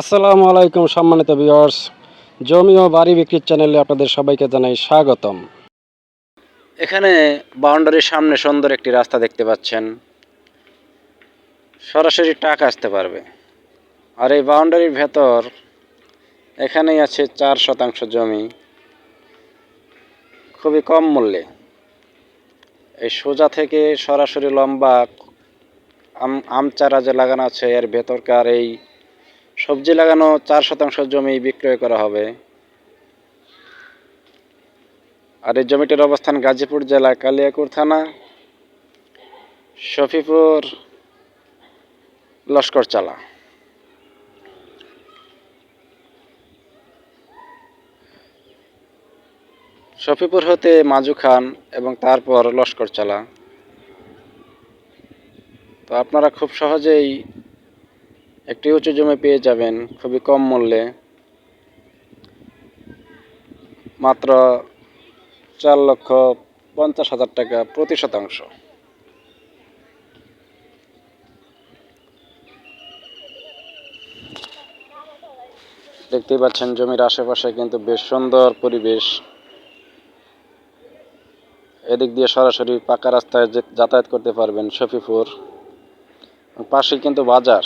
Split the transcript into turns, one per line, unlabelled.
আসসালামু আলাইকুম সম্মানিত ভিউয়ার্স, জমি ও বাড়ি বিক্রির চ্যানেলে আপনাদের সবাইকে জানাই স্বাগতম। এখানে বাউন্ডারির সামনে সুন্দর একটি রাস্তা দেখতে পাচ্ছেন। সরাসরি ট্রাক আসতে পারবে। আর এই বাউন্ডারির ভেতর এখানেই আছে চার শতাংশ জমি। খুবই কম মূল্যে। এই সোজা থেকে সরাসরি লম্বা আম চারা যে লাগানো আছে, এর ভেতরকার এই সবজি লাগানো চার শতাংশ জমি বিক্রয় করা হবে। আর এই জমিটির অবস্থান গাজীপুর জেলা কালিয়াকুর থানা, শফিপুর, লস্কর চালা। শফিপুর হতে মাজু খান এবং তারপর লস্কর চালা। তো আপনারা খুব সহজেই একটি উঁচু জমি পেয়ে যাবেন, খুবই কম মূল্যে। মাত্র চার লক্ষ পঞ্চাশ হাজার টাকা প্রতি শতাংশ। দেখতেই পাচ্ছেন জমির আশেপাশে কিন্তু বেশ সুন্দর পরিবেশ। এদিক দিয়ে সরাসরি পাকা রাস্তায় যাতায়াত করতে পারবেন শফিপুর পাশে কিন্তু বাজার।